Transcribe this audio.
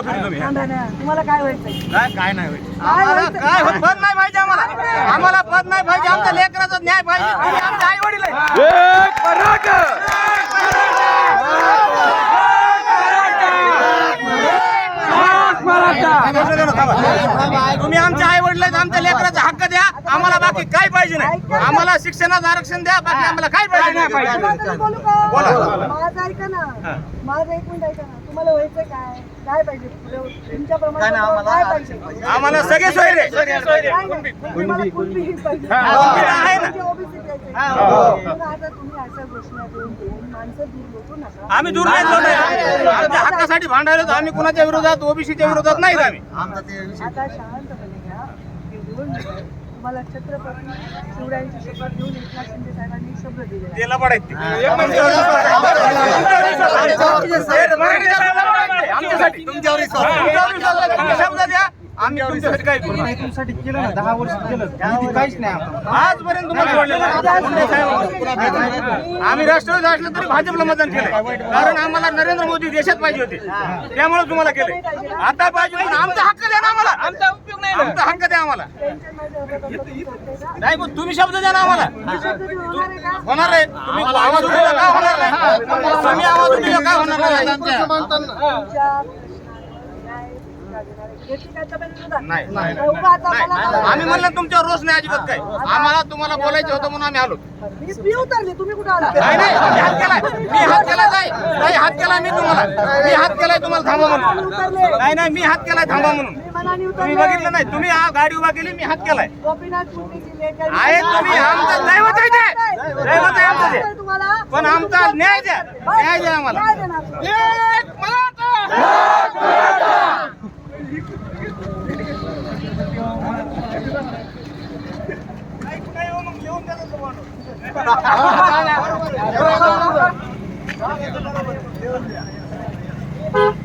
फिरू तुम्ही तुम्हाला काय व्हायचंय काय काय नाही होईल आम्हाला व्हायचं? काय होत पद नाही पाहिजे आम्हाला. आम्हाला पद नाही पाहिजे. आमच्या लेकराचा न्याय पाहिजे. आमचे आई वडील तुम्ही आमच्या आई वडील आमच्या लेकराचा हक्क द्या. आम्हाला बाकी काय पाहिजे नाही. आम्हाला शिक्षणाचं आरक्षण द्या. बाकी आम्हाला काय पाहिजे नाही. माझं ऐका ना. माझं एक मिनिट ऐका ना. तुम्हाला व्हायचं काय? काय पाहिजे? तुमच्या प्रमाणे काय पाहिजे? आम्हाला सगळे सोयरे. नाही. तुम्हाला पाहिजे. आहे ना. म्हणजे OBC पाहिजे. मग आता तुम्ही अशा घोषणा देऊन देऊन माणसं दूर लोटू नका. आम्ही दूर नाही जाऊ आमच्या हक्कासाठी भांडायला तर आम्ही कुणाच्या विरोधात ओबीसीच्या विरोधात नाही आम्ही आता शांतपणे घ्या. हे निवडणूक आहे. तुम्हाला छत्रपती शिवरायांची शपथ देऊन एकनाथ शिंदे साहेबांनी शब्द दिले आहे. त्याला पडायचं आमच्यासाठी तुमच्यावर शब्द द्या आम्ही तुमच्यासाठी काय करू तुमच्यासाठी केलं ना दहा वर्ष केलं निधी काहीच नाही आम्हाला आजपर्यंत तुम्हाला. आम्ही राष्ट्रवादी असलं तरी भाजपला मतदान केलं कारण आम्हाला नरेंद्र मोदी देशात पाहिजे होते. त्यामुळे तुम्हाला केले आता पाहिजे पण आमचा हक्क द्या ना आम्हाला. आमचा उपयोग नाही आमचा हक्क द्या आम्हाला? नाही पण तुम्ही शब्द द्या ना आम्हाला. होणार आहे. तुम्ही आवाज उठवला का होणार नाही तुम्ही आवाज उठवला का होणार नाही? नाही, नाही, नाही. नाही, आम्ही म्हणलं तुमच्यावर रोष नाही अजिबात काय आम्हाला तुम्हाला बोलायचं होतं म्हणून आम्ही आलो मी मी उतरले तुम्ही कुठे आला नाही नाही मी हात केलाय मी हात केलाय ताई ताई हात केलाय मी तुम्हाला मी हात केलाय तुम्हाला थांबा म्हणून उतरले नाही नाही मी हात केलाय थांबा म्हणून मी मनाने तुम्ही उतरले बघितलं नाही तुम्ही हा गाडी उभा केली मी हात केलाय गोपीनाथ मुंडेची लेक आहे तुम्ही आमचं दैवत आहे ते दैवत आहे आमचं ते तुम्हाला पण आमचा न्याय द्या न्याय द्या आम्हाला एक मराठा! Thank you.